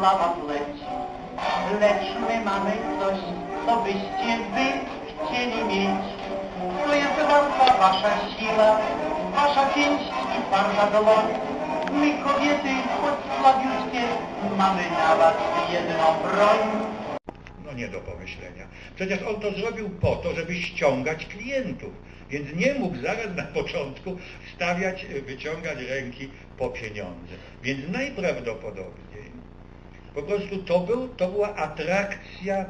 sława leci. Lecz my mamy coś, co byście wy chcieli mieć. To jest walka wasza siła, wasza pięść i twarda dłoń. My kobiety, choć słabiutkie, mamy na was jedną broń. No nie do pomyślenia. Przecież on to zrobił po to, żeby ściągać klientów. Więc nie mógł zaraz na początku stawiać, wyciągać ręki po pieniądze. Więc najprawdopodobniej po prostu to, był, to była atrakcja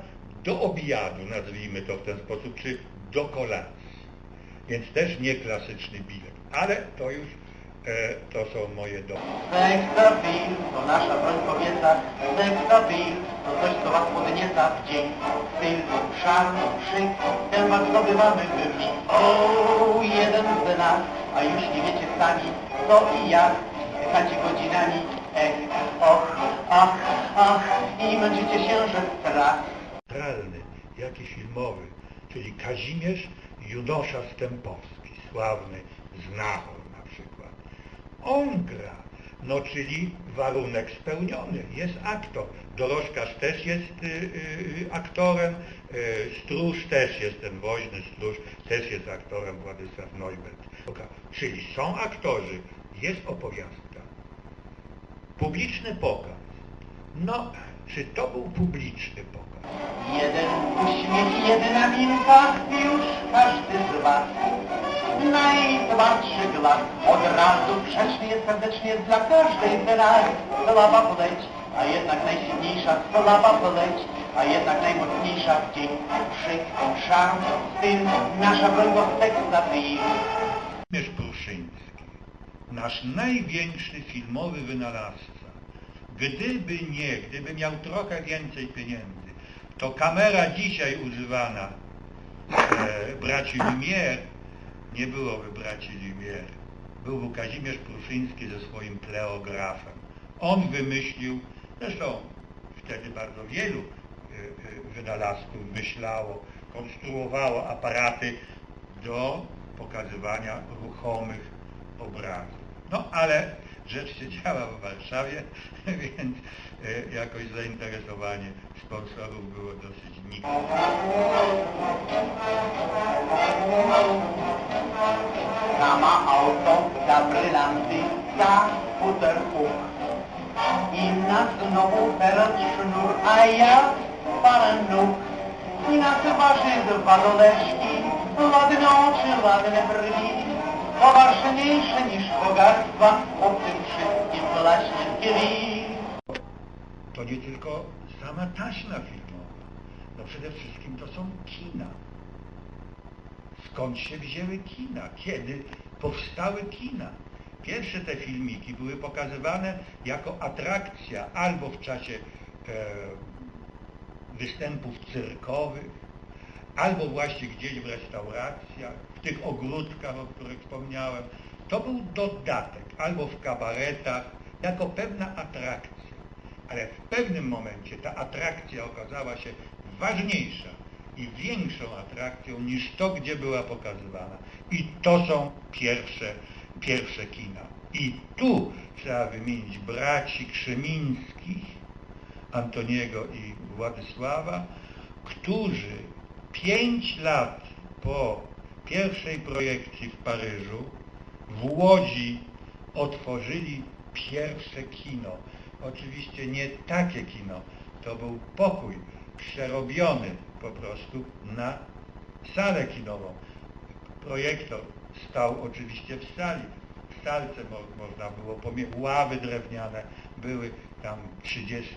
do obiadu, nazwijmy to w ten sposób, czy do kolacji. Więc też nie klasyczny bilet. Ale to już e, to są moje domy. Seksapil to nasza broń kobieca, seksapil to coś, co was podnieca w dzień. Styl, szarm, szyk, ten was zdobywamy wyż. O, jeden z nas, a już nie wiecie sami, co i jak, pytacie godzinami. Męczycie się, że strach. teatralny, jak filmowy, czyli Kazimierz Junosza Stępowski, sławny znachor na przykład. On gra, no czyli warunek spełniony, jest aktor. Dorożkarz też jest y, y, aktorem, y, Stróż też jest, ten woźny Stróż też jest aktorem, Władysław Neubert. Czyli są aktorzy, jest opowiastka. Publiczny pokaz. No, czy to był publiczny pokaz? Jeden uśmiech, jedna minka, już każdy z was. Najtwardszy glas, od razu grzeczny jest serdecznie dla każdej z nas. Sława poleć, a jednak najsilniejsza sława poleć, a jednak najmocniejsza w dzień. Szyk, szarm, styl, nasza broń do seksapil. Kazimierz Pruszyński, nasz największy filmowy wynalazca. Gdyby nie, gdyby miał trochę więcej pieniędzy, to kamera dzisiaj używana e, braci Lumière nie byłoby braci Lumière. Byłby Kazimierz Pruszyński ze swoim pleografem. On wymyślił, zresztą wtedy bardzo wielu e, e, wynalazców myślało, konstruowało aparaty do pokazywania ruchomych obrazów. No ale rzecz się działa w Warszawie, więc e, jakoś zainteresowanie sponsorów było dosyć nikłe. Sama auto, za brylanty, za. I na znowu teraz sznur, a ja parę nóg. I na twarzy dwa doleczki, ładne oczy, ładne brwi. To ważniejsze niż bogactwa, o tym wszystkim właśnie tkwi. To nie tylko sama taśma filmowa, no przede wszystkim to są kina. Skąd się wzięły kina? Kiedy powstały kina? Pierwsze te filmiki były pokazywane jako atrakcja albo w czasie e, występów cyrkowych, albo właśnie gdzieś w restauracjach, w tych ogródkach, o których wspomniałem. To był dodatek, albo w kabaretach, jako pewna atrakcja. Ale w pewnym momencie ta atrakcja okazała się ważniejsza i większą atrakcją niż to, gdzie była pokazywana. I to są pierwsze, pierwsze kina. I tu trzeba wymienić braci Krzemińskich, Antoniego i Władysława, którzy pięć lat po pierwszej projekcji w Paryżu w Łodzi otworzyli pierwsze kino. Oczywiście nie takie kino, to był pokój przerobiony po prostu na salę kinową. Projektor stał oczywiście w sali. W salce mo można było, ławy drewniane, były tam 30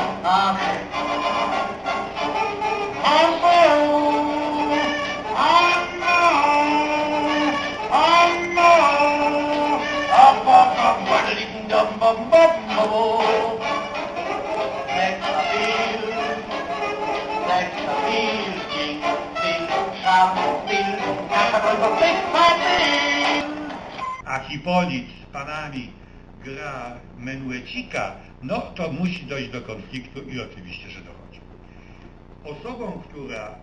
Hipolit z panami gra Menuecika, no to musi dojść do konfliktu i oczywiście, że dochodzi. Osobą, która e,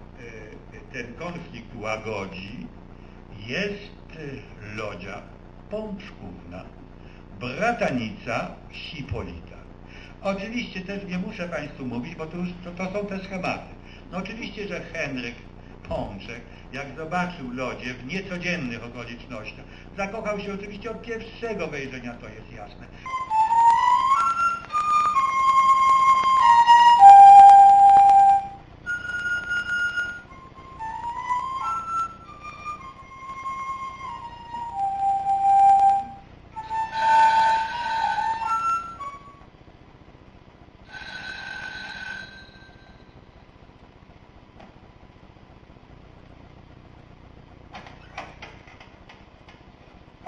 ten konflikt łagodzi, jest e, Lodzia Pączkówna, bratanica Hipolita. Oczywiście też nie muszę Państwu mówić, bo to, już, to, to są te schematy. No oczywiście, że Henryk Pączek, jak zobaczył Lodzie w niecodziennych okolicznościach, zakochał się oczywiście od pierwszego wejrzenia, to jest jasne.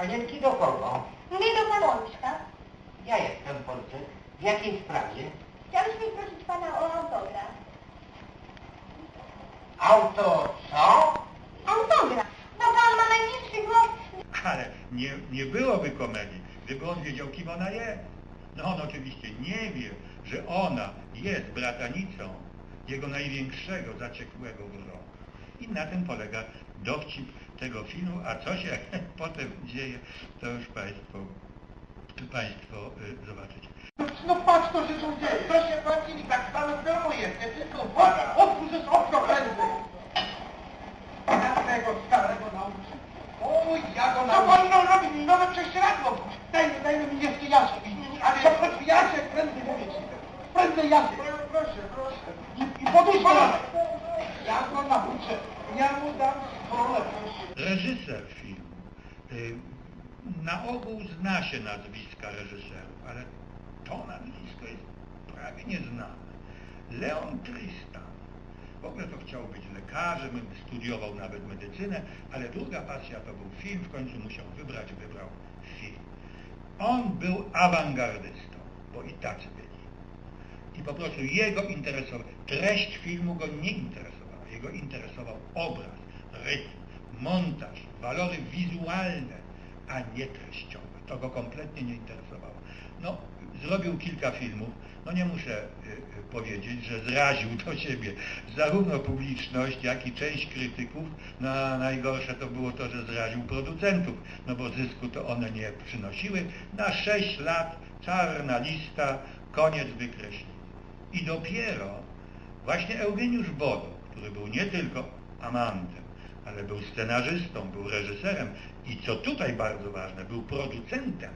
Panienki do kogo? Nie do Pączka. Ja jestem Polczyk. W jakiej sprawie? Chciałyśmy prosić pana o autograf. Auto co? Autograf? No pan ma najniższy głos. Ale nie, nie byłoby komedii, gdyby on wiedział, kim ona jest. No on oczywiście nie wie, że ona jest bratanicą jego największego, zaciekłego wroga. I na tym polega dowcip tego filmu, a co się potem dzieje, to już Państwo, państwo y, zobaczycie. No patrz, co się tu dzieje. To się płacili, tak samo filmuje. Nie tylko upada. Otwórz już okno prędzej. Ja tego starego nauczę. Oj, ja go nauczę. Co pan no robi? Nowe prześcieradło. Dajmy, dajmy mi jeszcze Jacek. Ale ja proszę, Jacek, prędzej mówię ci. Prędzej Jacek. Proszę, proszę. I, i poduszkę. Go nauczę. Ja mu dam stronę. Reżyser filmu. Y, Na ogół zna się nazwiska reżyserów, ale to nazwisko jest prawie nieznane. Leon Tristan. W ogóle to chciał być lekarzem, studiował nawet medycynę, ale druga pasja to był film, w końcu musiał wybrać, wybrał film. On był awangardystą, bo i tacy byli. I po prostu jego interesował, treść filmu go nie interesowała, jego interesował obraz, rytm, montaż, walory wizualne, a nie treściowe. To go kompletnie nie interesowało. No, zrobił kilka filmów, no nie muszę y, y, powiedzieć, że zraził do siebie zarówno publiczność, jak i część krytyków, no a najgorsze to było to, że zraził producentów, no bo zysku to one nie przynosiły. Na 6 lat czarna lista, koniec wykreślenia. I dopiero właśnie Eugeniusz Bodo, który był nie tylko amantem, ale był scenarzystą, był reżyserem i co tutaj bardzo ważne, był producentem